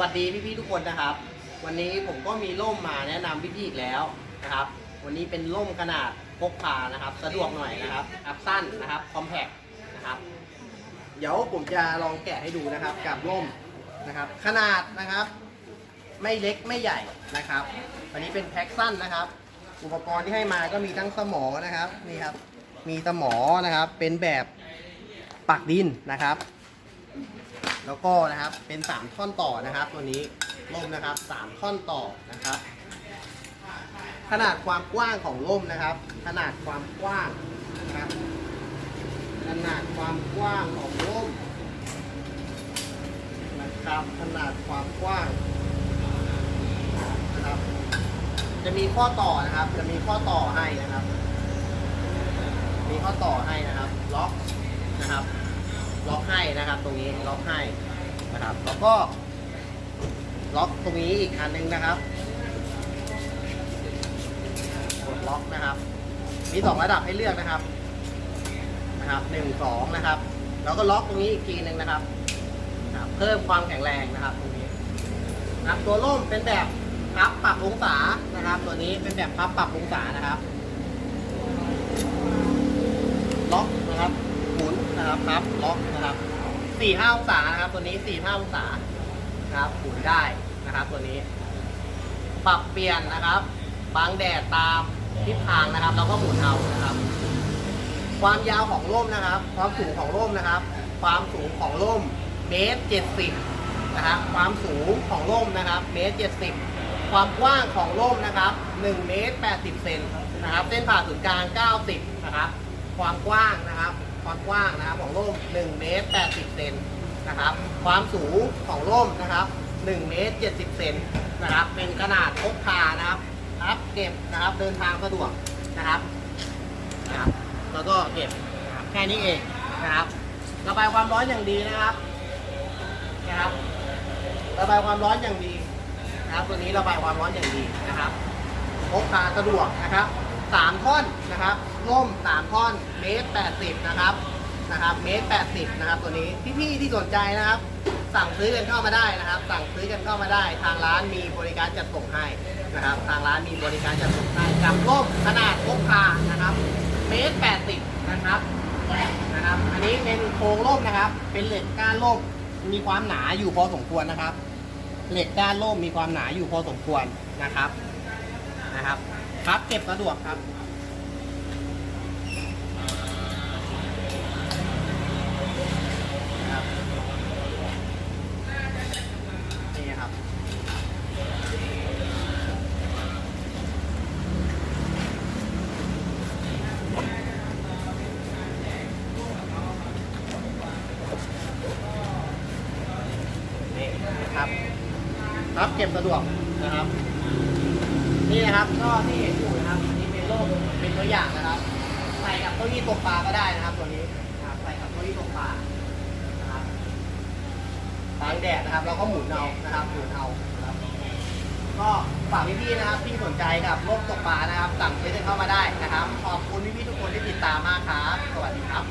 วัสดีพี่ๆทุกคนนะครับ วันนี้ผมก็มีร่มมาแนะนำพี่ๆอีกแล้วนะครับ วันนี้เป็นร่มขนาดพกพานะครับ สะดวกหน่อยนะครับอัพสั้นนะครับคอมแพคนะครับ เดี๋ยวผมจะลองแกะให้ดูนะครับกับร่มนะครับ ขนาดนะครับ ไม่เล็กไม่ใหญ่นะครับอันนี้เป็นแพ็คสั้นนะครับ อุปกรณ์ที่ให้มาก็มีทั้งสมอนะครับนี่ครับ มีสมอนะครับเป็นแบบปักดินนะครับ แล้วก็นะครับเป็นสามท่อนต่อนะครับ ตัวนี้ร่มนะครับสามท่อนต่อนะครับ ขนาดความกว้างของร่มนะครับ ขนาดความกว้างนะครับขนาดความกว้างของร่มนะครับขนาดความกว้างนะครับ จะมีข้อต่อนะครับ จะมีข้อต่อให้นะครับ มีข้อต่อให้นะครับ ล็อกนะครับ ล็อกให้นะครับ ตรงนี้ล็อกให้นะครับ แล้วก็ล็อกตรงนี้อีกอันหนึงนะครับกดล็อกนะครับ มีสองระดับให้เลือกนะครับนะครับหนึ่งสองนะครับ แล้วก็ล็อกตรงนี้อีกทีหนึ่งนะครับนะครับเพิ่มความแข็งแรงนะครับตรงนี้นะครับตัวร่มเป็นแบบพับปรับองศานะครับ ตัวนี้เป็นแบบพับปรับองศานะครับ ล็อกนะครับ นะครับพับล็อกนะครับสี่ห้าองศานะครับ ตัวนี้สี่ห้าองศานะครับหมุนได้นะครับ ตัวนี้ ปรับเปลี่ยนนะครับบังแดดตามทิศทางนะครับแล้วก็หมุนเอานะครับ ความยาวของร่มนะครับ ความสูงของร่มนะครับ ความสูงของร่มเมตรเจ็ดสิบนะครับความสูงของร่มนะครับเมตรเจ็ดสิบความกว้างของร่มนะครับหนึ่งเมตรแปดสิบเซนนะครับ เส้นผ่าศูนย์กลางเก้าสิบนะครับ ความกว้างนะครับ ความกว้างนะครับของร่มหนึ่งเมตรแปดสิบเซนนะครับ ความสูงของร่มนะครับหนึ่งเมตรเจ็ดสิบเซนนะครับ เป็นขนาดพกพานะครับรับเก็บนะครับเดินทางสะดวกนะครับนะครับ แล้วก็เก็บแค่นี้เองนะครับระบายความร้อนอย่างดีนะครับนะครับ ระบายความร้อนอย่างดีนะครับ ตัวนี้ระบายความร้อนอย่างดีนะครับพกพาสะดวกนะครับ สามท่อนนะครับร่มสามท่อนเมตรแปดสิบนะครับนะครับเมตรแปดสิบนะครับตัวนี้พี่ๆที่สนใจนะครับ สั่งซื้อกันเข้ามาได้นะครับ สั่งซื้อกันเข้ามาได้ ทางร้านมีบริการจัดส่งให้นะครับ ทางร้านมีบริการจัดส่งให้กับร่มขนาดพกพานะครับเมตรแปดสิบนะครับนะครับอันนี้เป็นโครงร่มนะครับ เป็นเหล็กก้านร่มมีความหนาอยู่พอสมควรนะครับ เหล็กก้านร่มมีความหนาอยู่พอสมควรนะครับนะครับ ครับเก็บสะดวกครับนี่ครับ นี่นะครับรับเก็บสะดวกนะครับ นี่นะครับก็ที่เห็นอยู่นะครับอันนี้เป็นโล่เป็นตัวอย่างนะครับ ใส่กับเก้าอี้ตกปลาก็ได้นะครับ ตัวนี้นะครับใส่กับเก้าอี้ตกปลานะครับบางแดดนะครับเราก็หมุนเอานะครับหมุนเอานะครับก็ฝากพี่ๆนะครับที่สนใจกับโลกตกปลานะครับสั่งซื้อกันเข้ามาได้นะครับขอบคุณพี่ๆทุกคนที่ติดตามมากครับสวัสดีครับ